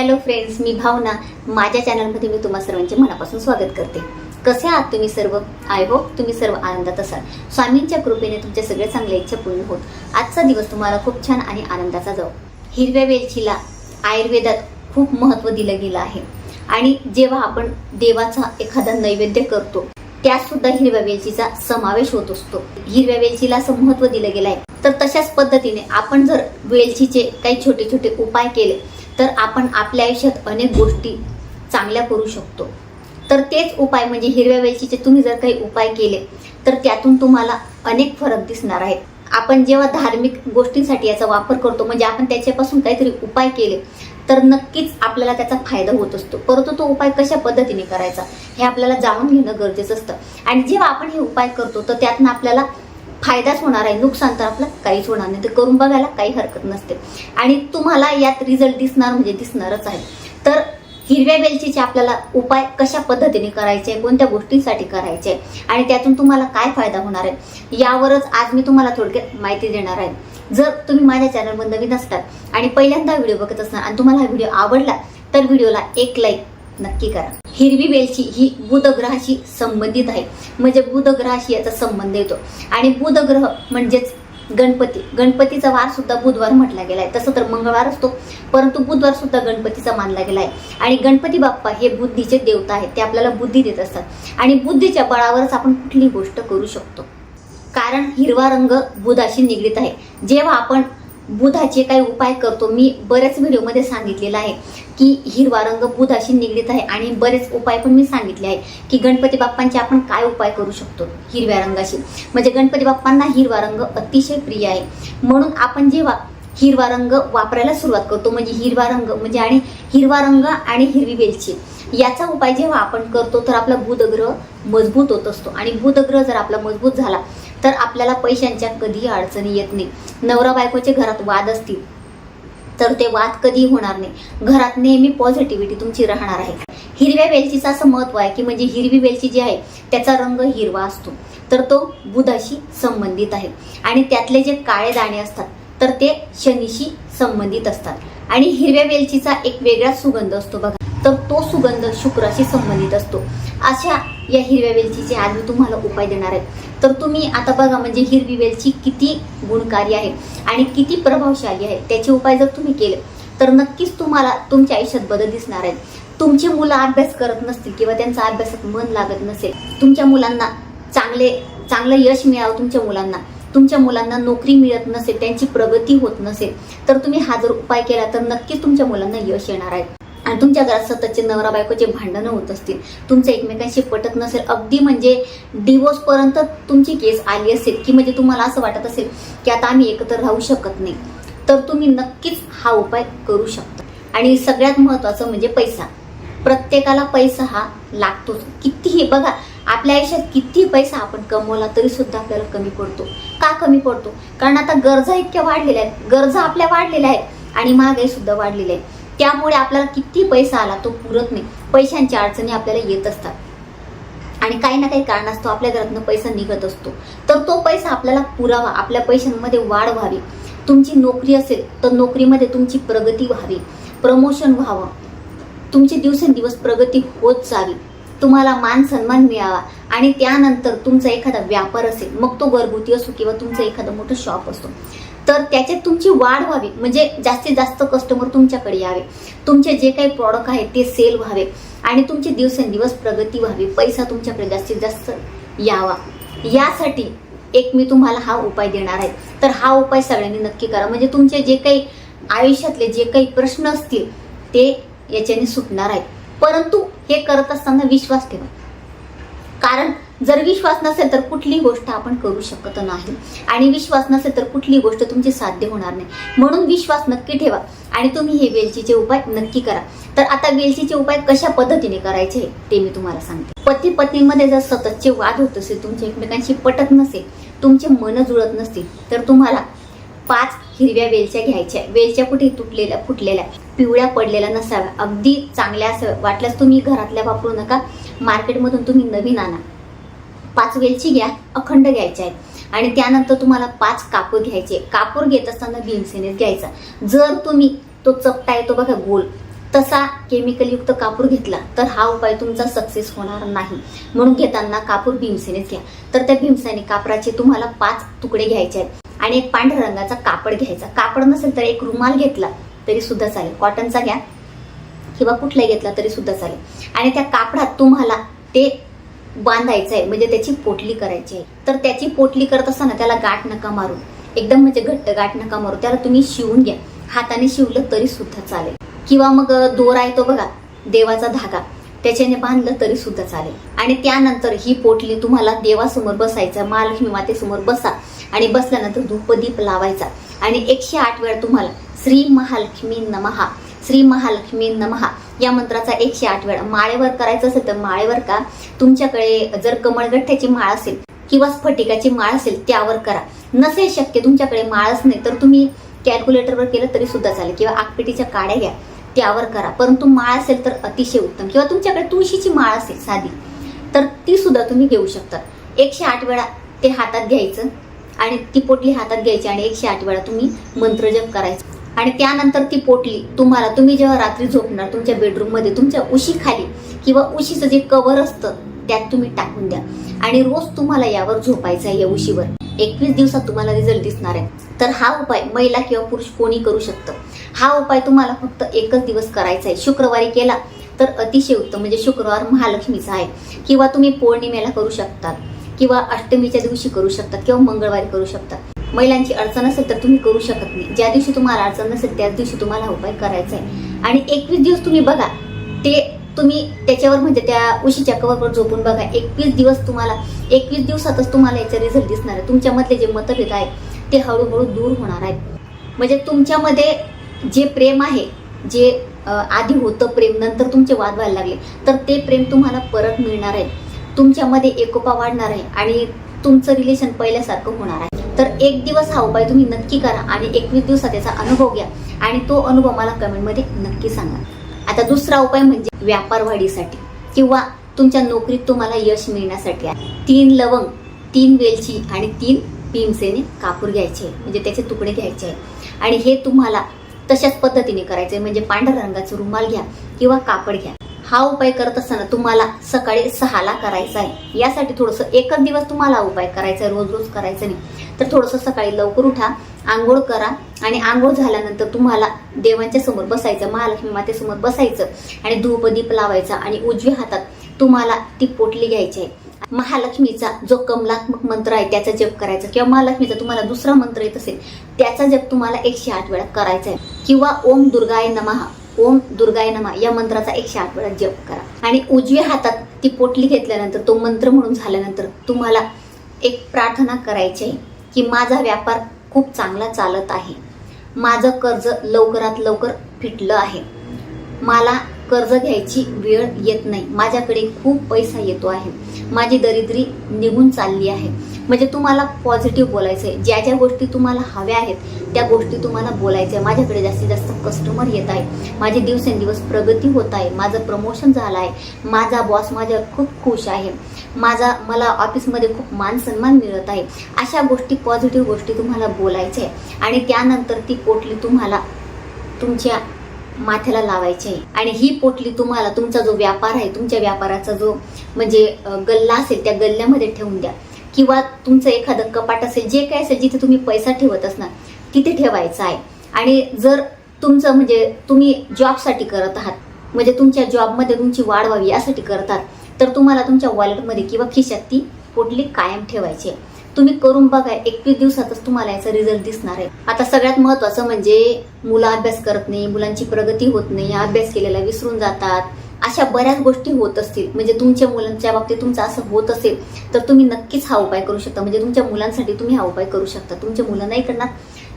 Hello friends मी भावना. माझ्या चॅनलमध्ये मी तुम्हा सर्वांचे मनापासून स्वागत करते. कसे आहात तुम्ही सर्व? आय होप तुम्ही सर्व आनंदात असाल. स्वामींच्या कृपेने तुमच्या सगळ्या चांगल्या इच्छा पूर्ण होत. आजचा दिवस तुम्हाला खूप छान आणि आनंदाचा जाऊ. हिरव्या वेलचीला आयुर्वेदात खूप महत्त्व दिलं गेलं आहे. आणि जेव्हा आपण देवाचा एखादा नैवेद्य करतो त्यात सुद्धा हिरव्या वेलचीचा समावेश होत असतो. हिरव्या वेलचीला असं महत्त्व दिलं गेलं आहे तर तशाच पद्धतीने आपण जर वेलचीचे काही छोटे छोटे उपाय केले तर आपण आपल्या आयुष्यात अनेक गोष्टी चांगल्या करू शकतो. तर तेच उपाय म्हणजे हिरव्या वेलचीचे तुम्ही जर काही उपाय केले तर त्यातून तुम्हाला अनेक फरक दिसणार आहेत. आपण जेव्हा धार्मिक गोष्टींसाठी याचा वापर करतो म्हणजे आपण त्याच्यापासून काहीतरी उपाय केले तर नक्कीच आपल्याला त्याचा फायदा होत असतो. परंतु तो उपाय कशा पद्धतीने करायचा हे आपल्याला जाणून घेणं गरजेचं असतं. आणि जेव्हा आपण हे उपाय करतो तर त्यातनं आपल्याला फायदाच होणार आहे नुकसान तर आपलं काहीच होणार नाही. तर करून बघायला काही हरकत नसते. आणि तुम्हाला यात रिझल्ट दिसणार म्हणजे दिसणारच आहे. तर हिरव्या वेलचीचे आपल्याला उपाय कशा पद्धतीने करायचे कोणत्या गोष्टींसाठी करायचे आणि त्यातून तुम्हाला काय फायदा होणार आहे यावरच आज मी तुम्हाला थोडक्यात माहिती देणार आहे. जर तुम्ही माझ्या चॅनलवर नवीन असतात आणि पहिल्यांदा व्हिडिओ बघत असणार आणि तुम्हाला हा व्हिडिओ आवडला तर व्हिडिओला एक लाईक नक्की करा. हिरवी वेलची ही बुधग्रहाशी संबंधित आहे. म्हणजे बुधग्रहाशी याचा संबंध येतो. आणि बुधग्रह म्हणजेच गणपती. गणपतीचा वार सुद्धा बुधवार म्हटला गेला आहे तसं तर मंगळवार असतो. परंतु बुधवार सुद्धा गणपतीचा मानला गेला आहे आणि गणपती बाप्पा हे बुद्धीचे देवता आहेत. ते आपल्याला बुद्धी देत असतात. आणि बुद्धीच्या बळावरच आपण कुठली गोष्ट करू शकतो. कारण हिरवा रंग बुधाशी निगडीत आहे. जेव्हा आपण बुधाचे काही उपाय करतो. मी बऱ्याच व्हिडिओमध्ये सांगितलेलं आहे की हिरवा रंग बुधाशी निगडीत आहे आणि बरेच उपाय पण मी सांगितले आहे की गणपती बाप्पांचे आपण काय उपाय करू शकतो हिरव्या रंगाशी? म्हणजे गणपती बाप्पांना हिरवा रंग अतिशय प्रिय आहे. म्हणून आपण जेव्हा हिरवा रंग वापरायला सुरुवात करतो म्हणजे हिरवा रंग म्हणजे आणि हिरवा रंग आणि हिरवी वेलची याचा उपाय जेव्हा आपण करतो तर आपला बुधग्रह मजबूत होत असतो. आणि बुधग्रह जर आपला मजबूत झाला तर आपल्याला पैशांच्या कधीही अडचणी येत नाही. नवरा बायकोचे घरात वाद असतील तर ते वाद कधी होणार नाही. घरात नेहमी पॉझिटिव्हिटी तुमची राहणार आहे. हिरव्या वेलचीचं असं महत्त्व आहे की म्हणजे हिरवी वेलची जी आहे त्याचा रंग हिरवा असतो. तर तो बुधाशी संबंधित आहे. आणि त्यातले जे काळे दाणे असतात तर ते शनीशी संबंधित असतात. आणि हिरव्या वेलचीचा एक वेगळाच सुगंध असतो बघा. तर तो सुगंध शुक्राशी संबंधित असतो. अशा या हिरव्या वेलचीचे आज मी तुम्हाला उपाय देणार आहे. तर तुम्ही आता बघा म्हणजे हिरवी वेलची किती गुणकारी आहे आणि किती प्रभावशाली आहे. त्याचे उपाय जर तुम्ही केले तर नक्कीच तुम्हाला तुमच्या आयुष्यात बदल दिसणार आहेत तुमची मुलं अभ्यास करत नसतील किंवा त्यांचा अभ्यासात मन लागत नसेल तुमच्या मुलांना चांगले चांगलं यश मिळावं तुमच्या मुलांना. तुमच्या मुलांना नोकरी मिळत नसेल त्यांची प्रगती होत नसेल तर तुम्ही हा जर उपाय केला तर नक्कीच तुमच्या मुलांना यश येणार आहे. आणि तुमच्या घरात सततचे नवरा बायकोचे भांडणं होत असतील. तुमचं एकमेकांशी पटत नसेल अगदी म्हणजे डिवोर्सपर्यंत तुमची केस आली असेल की म्हणजे तुम्हाला असं वाटत असेल की आता आम्ही एकत्र राहू शकत नाही तर तुम्ही नक्कीच हा उपाय करू शकता. आणि सगळ्यात महत्त्वाचं म्हणजे पैसा. प्रत्येकाला पैसा हा लागतोच. कितीही बघा आपल्या आयुष्यात किती पैसा आपण कमवला तरी सुद्धा आपल्याला कमी पडतो. का कमी पडतो? कारण आता गरजा इतक्या वाढलेल्या आहेत. गरजा आपल्या वाढलेल्या आहेत आणि महागाई सुद्धा वाढलेली आहे त्यामुळे आपल्याला किती पैसा आला तो पुरत नाही. पैशांच्या अडचणी आपल्याला येत असतात. आणि काही ना काही कारणास्तव आपल्या घरातनं पैसा निघत असतो. तर तो पैसा आपल्याला पुरावा आपल्या पैशांमध्ये वाढ व्हावी. तुमची नोकरी असेल तर नोकरीमध्ये तुमची प्रगती व्हावी. प्रमोशन व्हावं. तुमची दिवसेंदिवस प्रगती होत जावी. तुम्हाला मान सन्मान मिळावा. आणि त्यानंतर तुमचा एखादा व्यापार असेल मग तो घरगुती असो किंवा तुमचं एखादं मोठं शॉप असतो तर त्याच्यात तुमची वाढ व्हावी. म्हणजे जास्तीत जास्त कस्टमर तुमच्याकडे यावे. तुमचे जे काही प्रॉडक्ट आहेत ते सेल व्हावे. आणि तुमची दिवसेंदिवस प्रगती व्हावी. पैसा तुमच्याकडे जास्तीत जास्त यावा. यासाठी एक मी तुम्हाला हा उपाय देणार आहे. तर हा उपाय सगळ्यांनी नक्की करा. म्हणजे तुमचे जे काही आयुष्यातले जे काही प्रश्न असतील ते याच्याने सुटणार आहेत. परंतु हे करत असताना विश्वास ठेवा. कारण जर विश्वास नसेल तर कुठली गोष्ट आपण करू शकत नाही. आणि विश्वास नसेल तर कुठली गोष्ट तुमची साध्य होणार नाही. म्हणून विश्वास नक्की ठेवा आणि तुम्ही हे वेलचीचे उपाय नक्की करा. तर आता वेलचीचे उपाय कशा पद्धतीने करायचे ते मी तुम्हाला सांगते. पती पत्नीमध्ये जर सततचे वाद होत असेल तुमच्या एकमेकांशी पटत नसेल तुमचे मन जुळत नसतील तर तुम्हाला पाच हिरव्या वेलच्या घ्यायच्या. वेलच्या कुठे तुटलेल्या फुटलेल्या पिवळ्या पडलेल्या नसाव्या. अगदी चांगल्या असाव्या. वाटल्यास तुम्ही घरातल्या वापरू नका. मार्केटमधून तुम्ही नवीन आणा. पाच वेलची घ्या अखंड घ्यायच्या आहेत. आणि त्यानंतर तुम्हाला पाच कापूर घ्यायचे. कापूर घेत असताना भीमसेनेच घ्यायचा. जर तुम्ही तो चपटा येतो बघा गोल तसा केमिकलयुक्त कापूर घेतला तर हा उपाय तुमचा सक्सेस होणार नाही. म्हणून घेताना कापूर भीमसेनेच घ्या. तर त्या भीमसेने कापराचे तुम्हाला पाच तुकडे घ्यायचे आहेत. आणि एक पांढऱ्या रंगाचा कापड घ्यायचा. कापड नसेल तर एक रुमाल घेतला तरी सुद्धा चालेल. कॉटनचा घ्या. किंवा कुठलाही घेतला तरी सुद्धा चालेल. आणि त्या कापडात तुम्हाला ते बांधायचं आहे म्हणजे त्याची पोटली करायची आहे. तर त्याची पोटली करत असताना त्याला गाठ नका मारू. एकदम म्हणजे घट्ट गाठ नका मारू. त्याला तुम्ही शिवून घ्या. हाताने शिवलं तरी सुद्धा चालेल. किंवा मग दोरा आहे तो बघा देवाचा धागा. त्याच्याने बांधलं तरी सुद्धा चालेल. आणि त्यानंतर ही पोटली तुम्हाला देवासमोर बसायचं महालक्ष्मी मातेसमोर बसा. आणि बसल्यानंतर धूपदीप लावायचा. आणि एकशे आठ वेळा तुम्हाला श्री महालक्ष्मी नमहा. श्री महालक्ष्मी नमहा या मंत्राचा एकशे आठ वेळा. माळेवर करायचं असेल तर माळेवर का तुमच्याकडे जर कमळगठ्ठ्याची माळ असेल किंवा स्फटिकाची माळ असेल त्यावर करा. नसेल शक्य तुमच्याकडे माळच नाही तर तुम्ही कॅल्क्युलेटरवर केलं तरी सुद्धा चालेल. किंवा आगपेटीच्या काड्या घ्या त्यावर करा. परंतु माळ असेल तर अतिशय उत्तम. किंवा तुमच्याकडे तुळशीची माळ असेल साधी तर ती सुद्धा तुम्ही घेऊ शकता. एकशे आठ वेळा ते हातात घ्यायचं आणि ती पोटली हातात घ्यायची आणि एकशे आठ वेळा तुम्ही मंत्रजप करायचं. आणि त्यानंतर ती पोटली तुम्हाला तुम्ही जेव्हा रात्री झोपणार तुमच्या बेडरूममध्ये तुमच्या उशीखाली किंवा उशीचं जे कव्हर असतं त्यात तुम्ही टाकून द्या. आणि रोज तुम्हाला यावर झोपायचं आहे या उशीवर. एकवीस दिवसात तुम्हाला रिझल्ट दिसणार आहे. तर हा उपाय महिला किंवा पुरुष कोणी करू शकतं. हा उपाय तुम्हाला फक्त एकच दिवस करायचा आहे. शुक्रवारी केला तर अतिशय उत्तम म्हणजे शुक्रवार महालक्ष्मीचा आहे. किंवा तुम्ही पौर्णिमेला करू शकतात. किंवा अष्टमीच्या दिवशी करू शकतात किंवा मंगळवारी करू शकतात. महिलांची अडचण असेल तर तुम्ही करू शकत नाही. ज्या दिवशी तुम्हाला अडचण नसेल त्याच दिवशी तुम्हाला उपाय करायचा आहे. आणि एकवीस दिवस तुम्ही बघा ते तुम्ही त्याच्यावर म्हणजे त्या उशीच्या कवरवर झोपून बघा. एकवीस दिवस तुम्हाला एकवीस दिवसातच तुम्हाला याचा रिझल्ट दिसणार आहे. तुमच्यामधले जे मतभेद आहेत ते हळूहळू दूर होणार आहेत. म्हणजे तुमच्यामध्ये जे प्रेम आहे जे आधी होतं प्रेम नंतर तुमचे वाद व्हायला लागले तर ते प्रेम तुम्हाला परत मिळणार आहे. तुमच्यामध्ये एकोपा वाढणार आहे आणि तुमचं रिलेशन पहिल्यासारखं होणार आहे. तर एक दिवस हा उपाय तुम्ही नक्की करा आणि एकवीस दिवसात याचा अनुभव घ्या. आणि तो अनुभव मला कमेंटमध्ये नक्की सांगा. आता दुसरा उपाय म्हणजे व्यापार वाढीसाठी किंवा तुमच्या नोकरीत तुम्हाला यश मिळण्यासाठी आहे. तीन लवंग तीन वेलची आणि तीन भीमसेने कापूर घ्यायचे आहे. म्हणजे त्याचे तुकडे घ्यायचे आहे. आणि हे तुम्हाला तशाच पद्धतीने करायचे आहे. म्हणजे पांढऱ्या रंगाचं रुमाल घ्या किंवा कापड घ्या. हा उपाय करत असताना तुम्हाला सकाळी सहाला करायचा आहे. यासाठी थोडंसं एकच दिवस तुम्हाला उपाय करायचा आहे रोज रोज करायचं नाही. तर थोडंसं सकाळी लवकर उठा आंघोळ करा आणि आंघोळ झाल्यानंतर तुम्हाला देवांच्या समोर बसायचं महालक्ष्मी मातेसमोर बसायचं आणि धूपदीप लावायचा आणि उजव्या हातात तुम्हाला ती पोटली घ्यायची आहे. महालक्ष्मीचा जो कमलात्मक मंत्र आहे त्याचा जप करायचा. किंवा महालक्ष्मीचा तुम्हाला दुसरा मंत्र येत असेल त्याचा जप तुम्हाला एकशे आठ वेळा करायचा आहे. किंवा ओम दुर्गाय नमः ओम दुर्गाय नमा या मंत्राचा एकशे आठ वेळा जप करा. आणि उजव्या हातात ती पोटली घेतल्यानंतर तो मंत्र म्हणून झाल्यानंतर तुम्हाला एक प्रार्थना करायची आहे की माझा व्यापार खूप चांगला चालत आहे. माझं कर्ज लवकरात लवकर फिटलं आहे. मला कर्ज घ्यायची वेळ येत नाही. माझ्याकडे खूप पैसा येतो आहे. माझी दरिद्री निघून चालली आहे. म्हणजे तुम्हाला पॉझिटिव्ह बोलायचं आहे ज्या ज्या गोष्टी तुम्हाला हव्या आहेत त्या गोष्टी तुम्हाला बोलायच्या. आहे माझ्याकडे जास्तीत जास्त कस्टमर येत आहे माझी दिवसेंदिवस प्रगती होत आहे. माझं प्रमोशन झालं आहे. माझा बॉस माझ्यावर खूप खुश आहे. माझा मला ऑफिसमध्ये खूप मान सन्मान मिळत आहे. अशा गोष्टी पॉझिटिव्ह गोष्टी तुम्हाला बोलायच्या. आहे आणि त्यानंतर ती पोटली तुम्हाला तुमच्या माथ्याला लावायची. आहे आणि ही पोटली तुम्हाला तुमचा जो व्यापार आहे तुमच्या व्यापाराचा जो म्हणजे गल्ला असेल त्या गल्ल्यामध्ये ठेवून द्या. किंवा तुमचं एखादं कपाट असेल जे काय असेल जिथे तुम्ही पैसा ठेवत असणार तिथे ठेवायचं आहे. आणि जर तुमचं म्हणजे तुम्ही जॉबसाठी करत आहात म्हणजे तुमच्या जॉबमध्ये तुमची वाढ व्हावी यासाठी करतात तर तुम्हाला तुमच्या वॉलेटमध्ये किंवा खिशात ती पोटली कायम ठेवायची आहे. तुम्ही करून बघा एकवीस दिवसातच तुम्हाला याचा रिझल्ट दिसणार आहे. आता सगळ्यात महत्वाचं म्हणजे मुलं अभ्यास करत नाही मुलांची प्रगती होत नाही अभ्यास केलेला विसरून जातात अशा बऱ्याच गोष्टी होत असतील. म्हणजे तुमच्या मुलांच्या बाबतीत तुमचं असं होत असेल तर तुम्ही नक्कीच हा उपाय करू शकता. म्हणजे तुमच्या मुलांसाठी तुम्ही हा उपाय करू शकता. तुमच्या मुलं नाही करणार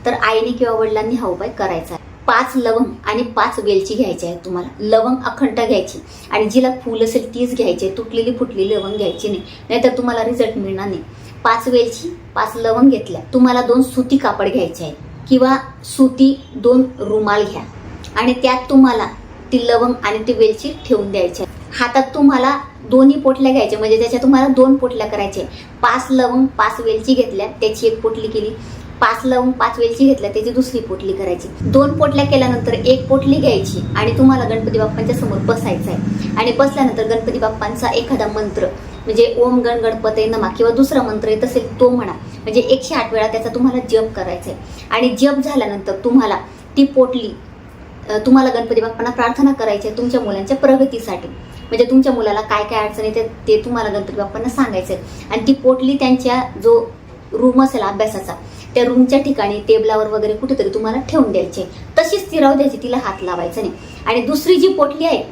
तर आईने किंवा वडिलांनी हा उपाय करायचा. आहे पाच लवंग आणि पाच वेलची घ्यायची आहे तुम्हाला. लवंग अखंड घ्यायची. आणि जिला फूल असेल तीच घ्यायची. आहे तुटलेली फुटलेली लवंग घ्यायची नाही. नाहीतर तुम्हाला रिझल्ट मिळणार नाही. पाच वेलची पाच लवंग घेतल्या तुम्हाला दोन सुती कापड घ्यायचे आहे किंवा सुती दोन रुमाल घ्या. आणि त्यात तुम्हाला ती लवंग आणि ती वेलची ठेवून द्यायची. आहे. हातात तुम्हाला दोन्ही पोटल्या घ्यायच्या म्हणजे त्याच्या तुम्हाला दोन पोटल्या करायच्या पाच लवंग पाच वेलची घेतल्या त्याची एक पोटली केली. पाच लवंग पाच वेलची घेतल्या त्याची दुसरी पोटली करायची. दोन पोटल्या केल्यानंतर एक पोटली घ्यायची आणि तुम्हाला गणपती बाप्पांच्या समोर बसायचं आहे. आणि बसल्यानंतर गणपती बाप्पांचा एखादा मंत्र म्हणजे ओम गण गणपती नमा किंवा दुसरा मंत्र येत असेल तो म्हणा म्हणजे एकशे आठ वेळा त्याचा तुम्हाला जप करायचा आहे. आणि जप झाल्यानंतर तुम्हाला ती पोटली तुम्हाला गणपती बाप्पांना प्रार्थना करायची आहे तुमच्या मुलांच्या प्रगतीसाठी. म्हणजे तुमच्या मुलाला काय काय अडचण येते ते तुम्हाला गणपती बाप्पांना सांगायचं आहे आणि ती पोटली त्यांच्या जो रूम असेल अभ्यासाचा त्या रूमच्या ठिकाणी टेबलावर वगैरे कुठेतरी तुम्हाला ठेवून द्यायचे. तशीच ती राहू द्यायची तिला हात लावायचा नाही. आणि दुसरी जी पोटली आहे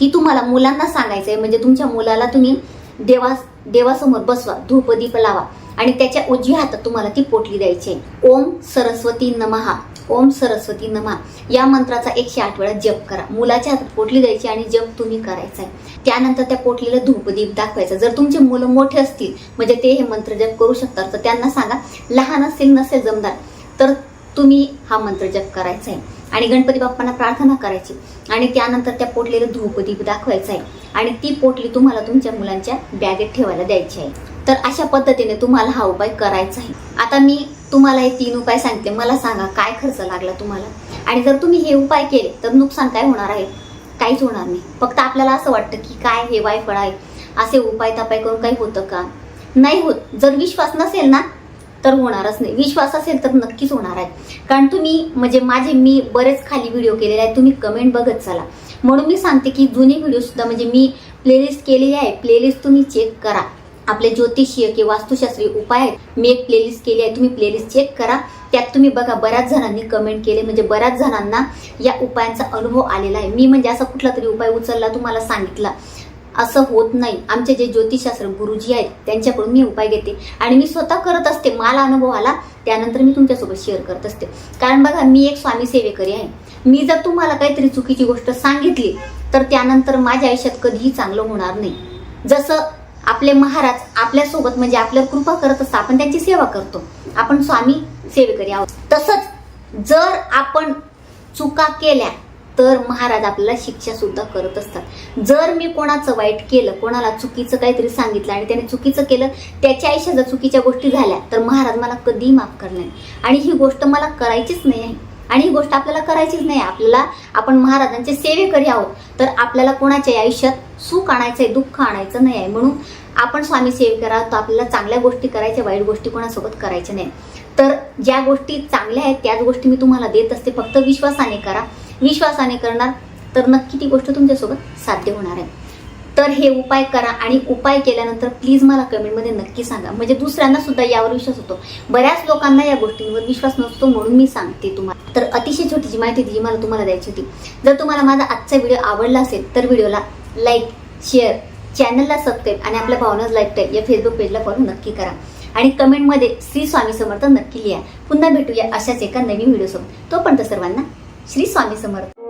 ती तुम्हाला मुलांना सांगायचं आहे म्हणजे तुमच्या मुलाला तुम्ही देवा देवासमोर बसवा धूपदीप लावा. आणि त्याच्या उजव्या हातात तुम्हाला ती पोटली द्यायची आहे. ओम सरस्वती नमहा ओम सरस्वती नमा. या मंत्राचा एकशे आठ वेळा जप करा. मुलाच्या हातात पोटली द्यायची आणि जप तुम्ही करायचा आहे. त्यानंतर त्या पोटलीला धूपदीप दाखवायचा. जर तुमचे मुलं मोठे असतील म्हणजे ते हे मंत्र जप करू शकतात तर त्यांना सांगा लहान असतील नसेल जमदार. तर तुम्ही हा मंत्र जप करायचा आहे. आणि गणपती बाप्पांना प्रार्थना करायची. आणि त्यानंतर त्या पोटलीला धूपदीप दाखवायचा आहे. आणि ती पोटली तुम्हाला तुमच्या मुलांच्या बॅगेत ठेवायला द्यायची आहे. तर अशा पद्धतीने तुम्हाला हा उपाय करायचा आहे. आता मी तुम्हाला हे तीन उपाय सांगते. मला सांगा काय खर्च लागला तुम्हाला? आणि जर तुम्ही हे उपाय केले तर नुकसान काय होणार आहे? काहीच होणार नाही. फक्त आपल्याला असं वाटतं की काय हे वायफळ आहे. असे उपाय तपाय करून काही होतं का? नाही होत. जर विश्वास नसेल ना तर होणारच नाही. विश्वास असेल तर नक्कीच होणार आहे. कारण तुम्ही म्हणजे माझे मी बरेच खाली व्हिडिओ केलेले आहेत. तुम्ही कमेंट बघत चला. म्हणून मी सांगते की जुने व्हिडिओ सुद्धा म्हणजे मी प्लेलिस्ट केलेली आहे. प्लेलिस्ट तुम्ही चेक करा. आपले ज्योतिषीय किंवा वास्तुशास्त्रीय उपाय आहेत. मी एक प्लेलिस्ट केली आहे तुम्ही प्लेलिस्ट चेक करा. त्यात तुम्ही बघा बऱ्याच जणांनी कमेंट केले. म्हणजे बऱ्याच जणांना या उपायांचा अनुभव आलेला आहे. मी म्हणजे असा कुठला तरी उपाय उचलला तुम्हाला सांगितला. असं होत नाही. आमचे जे ज्योतिषशास्त्र गुरुजी आहेत त्यांच्याकडून मी उपाय घेते. आणि मी स्वतः करत असते. मला अनुभव आला त्यानंतर मी तुमच्यासोबत शेअर करत असते. कारण बघा मी एक स्वामी सेवेकरी आहे. मी जर तुम्हाला काहीतरी चुकीची गोष्ट सांगितली तर त्यानंतर माझ्या आयुष्यात कधीही चांगलं होणार नाही. जसं आपले महाराज आपल्यासोबत म्हणजे आपल्यावर कृपा करत असतात आपण त्यांची सेवा करतो. आपण स्वामी सेवेकरी आहोत. तसंच जर आपण चुका केल्या तर महाराज आपल्याला शिक्षा सुद्धा करत असतात. जर मी कोणाचं वाईट केलं कोणाला चुकीचं काहीतरी सांगितलं आणि त्याने चुकीचं केलं त्याच्या आयुष्यात जर चुकीच्या गोष्टी झाल्या तर महाराज मला कधीही माफ करणार नाही. आणि ही गोष्ट मला करायचीच नाही आहे. आणि ही गोष्ट आपल्याला करायचीच नाही आपल्याला आपण महाराजांचे सेवेकरी आहोत तर आपल्याला कोणाच्याही आयुष्यात सुख आणायचं आहे दुःख आणायचं नाही आहे म्हणून आपण स्वामी सेविका आहोत तर आपल्याला चांगल्या गोष्टी करायच्या वाईट गोष्टी कोणासोबत करायच्या नाही. तर ज्या गोष्टी चांगल्या आहेत त्याच गोष्टी मी तुम्हाला देत असते. फक्त विश्वासाने करा. विश्वासाने करणार तर नक्की ती गोष्ट तुमच्यासोबत साध्य होणार आहे. तर हे उपाय करा आणि उपाय केल्यानंतर प्लीज मला कमेंटमध्ये नक्की सांगा. म्हणजे दुसऱ्यांना सुद्धा यावर विश्वास होतो. बऱ्याच लोकांना या गोष्टींवर विश्वास नसतो म्हणून मी सांगते तुम्हाला. तर अतिशय छोटीशी माहिती जी मला तुम्हाला द्यायची होती. जर तुम्हाला माझा आजचा व्हिडिओ आवडला असेल तर व्हिडिओला लाईक शेअर चॅनलला सबस्क्राईब आणि आपल्या भावनाच लाईक टाईप. या फेसबुक पेजला फॉलो नक्की करा. आणि कमेंटमध्ये श्री स्वामी समर्थ नक्की लिहा. पुन्हा भेटूया अशाच एका नवीन व्हिडिओसोबत तोपर्यंत सर्वांना श्री स्वामी समर्थ.